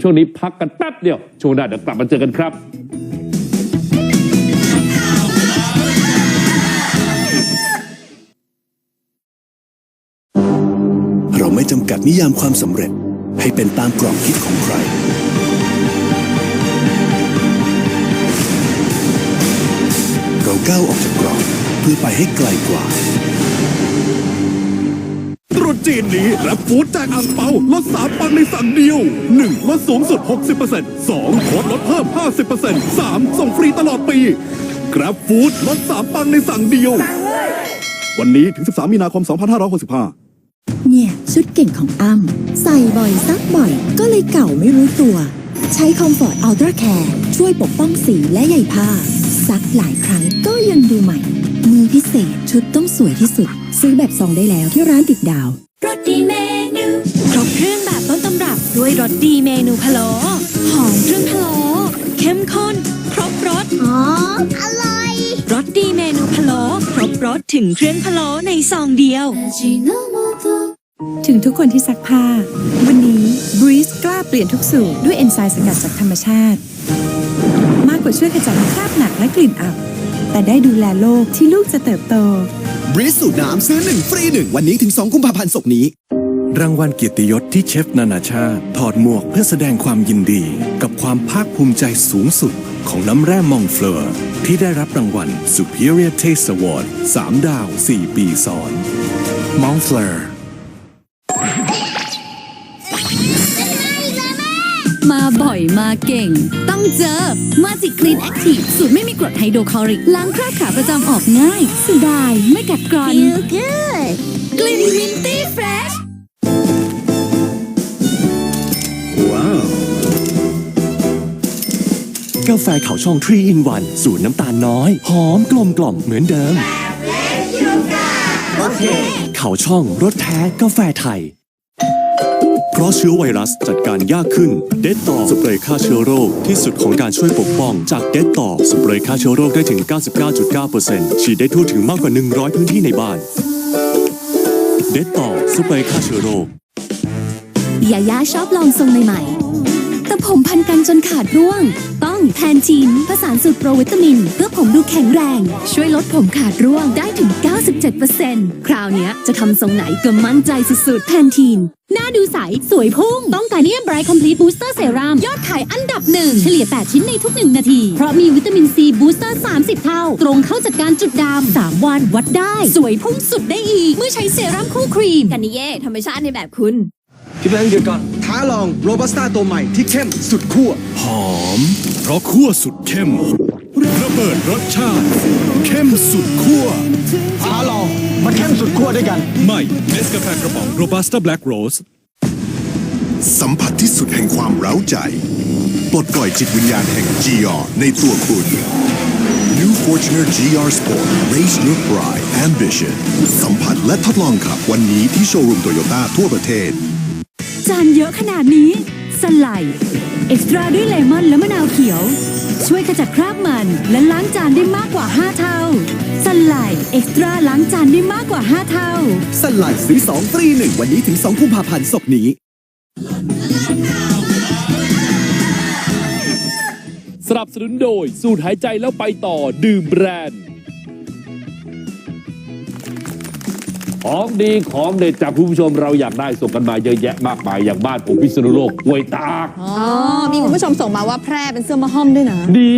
ช่วงนี้พักกันแป๊บเดียว ช่วงหน้าเดี๋ยวกลับมาเจอกันครับเราไม่จำกัดนิยามความสำเร็จให้เป็นตามกรอบคิดของใคร เราก้าวออกจากกรอบเพื่อไปให้ไกลกว่า จีนนี้รับฟู้ดแจกอ่างเปาลดสามปังในสั่งเดียว 1. ลดสูงสุด 60% 2. โค้ดลดเพิ่ม 50% 3. ส่งฟรีตลอดปีกรับฟู้ดลดสามปังในสั่งเดียว วันนี้ถึง 13 มีนาคม 2565 เนี่ยชุดเก่งของอ้ำใส่บ่อยซักบ่อย ก็เลยเก่าไม่รู้ตัว ใช้คอมฟอร์ตอัลตร้าแคร์ช่วยปกป้องสีและใยผ้า ซักหลายครั้งก็ยังดูใหม่ มือพิเศษชุดต้องสวยที่สุด ซื้อแบบซองได้แล้วที่ร้านติดดาว รสดีเมนูครบเครื่องแบบต้นตำรับด้วยรสดีเมนูพะโล้หอมเครื่องพะโล้เข้มข้น ครบรสอ๋ออร่อยรสดีเมนูพะโล้ครบรสถึงเครื่องพะโล้ในซองเดียว ถึงทุกคนที่ซักผ้า วันนี้ Breeze กล้าเปลี่ยนทุกสูตรด้วยเอนไซม์สกัดจากธรรมชาติ มากกว่าช่วยขจัดคราบหนักและกลิ่นอับ แต่ได้ดูแลโลกที่ลูกจะเติบโต บริสูตรน้ำซื้อหนึ่งฟรีหนึ่งวันนี้ถึง 2 กุมภาพันธ์ศกนี้ รางวัลเกียรติยศที่เชฟนานาชาติ ถอดหมวกเพื่อแสดงความยินดี กับความภาคภูมิใจสูงสุด ของน้ำแร่มองเฟลอร์ที่ได้รับรางวัล Superior Taste Award 3 ดาว 4 ปีซ้อนมองเฟลอร์ มาบ่อยมาเก่ง ต้องเจอมาจิกรีนแอคทีฟสูตรไม่มีกรดไฮโดรคลอริก ล้างคราบขาวประจำออกง่ายเสียดายไม่กัดกร่อน feel good กลิ่นมินตี้เฟรช ว้าว กาแฟเขาช่อง3 in 1สูตรน้ำตาลน้อย หอมกลมกล่อมเหมือนเดิม เขาช่องรสแท้กาแฟไทยเพ ราะเชื้อไวรัสจัดการยากขึ้น เดตต่อสเปรย์ฆ่าเชื้อโรคที่สุดของการช่วยปกป้อง จากเดตต่อสเปรย์ฆ่าเชื้อโรคได้ถึง 99.9%ฉีดได้ทั่วถึงมากกว่า 100 พื้นที่ในบ้าน เดตต่อสเปรย์ฆ่าเชื้อโรคยาย่าชอบลองทรงใหม่ๆแต่ผมพันกันจนขาดร่วงต้อง แพนทีนผสานสูตรโปรวิตามิน เพื่อผมดูแข็งแรง ช่วยลดผมขาดร่วงได้ถึง 97%คราวนี้จะทำทรงไหนก็มั่นใจสุดๆแพนทีน หน้าดูใส สวยพุ่ง ต้องไทเนียมไบรท์คอมพลีทบูสเตอร์เซรั่มยอดขายอันดับหนึ่งเฉลี่ย 8 ชิ้นในทุก 1 นาที เพราะมีวิตามินซีบูสเตอร์ 30 เท่า ตรงเข้าจัดการจุดดำ3วันวัดได้ สวยพุ่งสุดได้อีก เมื่อใช้เซรั่มคู่ครีมกันนิเย่ธรรมชาติในแบบคุณพี่แบงค์เดี๋ยวก่อน ท้าลองโรบัสต้าตัวใหม่ที่เข้มสุดขั้วหอม เพราะคั่วสุดเข้ม ระเบิดรสชาติ เข้มสุดคั่วท้าลองมาเข้มสุดขั้วด้วยกัน ใหม่เนสกาแฟกระป๋องโรบัสต้าแบล็กโรสสัมผัสที่สุดแห่งความเร้าใจ ปลดปล่อยจิตวิญญาณแห่ง GR ในตัวคุณ New Fortuner GR Sport Raise Your Pride Ambition สัมผัสและทดลองขับวันนี้ที่โชว์รูมโตโยต้าทั่วประเทศ จานเยอะขนาดนี้ สไลด์เอ็กซ์ตร้าด้วยเลมอนและมะนาวเขียว ช่วยขจัดคราบมันและล้างจานได้มากกว่า 5 เท่า สไลด์เอ็กซ์ตร้าล้างจานได้มากกว่า 5 เท่าสลัดซื้อ2ฟรี1 วันนี้ถึง2กุมภาพันธ์ศกนี้ สนับสนุนโดย สูตรหายใจแล้วไปต่อดื่มแบรนด์ ของดีของเด็ดจากคุณผู้ชมเราอยากได้ส่งกันมาเยอะแยะมากมายอย่างบ้านผมพิษณุโลกห้วยตากอ๋อมีคุณผู้ชมส่งมาว่าแพร่เป็นเสื้อมะฮ่อมด้วยนะดี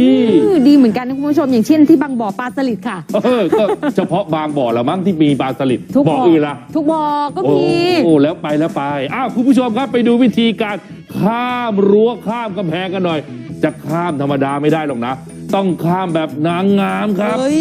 ดีเหมือนกันนะคุณผู้ชมอย่างเช่นที่บางบ่อปลาสลิดค่ะเออก็เฉพาะบางบ่อละมั้งที่มีปลาสลิดทุกบ่ออื่นละทุกบ่อก็โอ้มีโอ้แล้วไปแล้วไปอ้าวคุณผู้ชมครับไปดูวิธีการข้ามรั้วข้ามกำแพงกันหน่อย จะข้ามธรรมดาไม่ได้หรอกนะ ต้องข้ามแบบนางงามครับเฮ้ย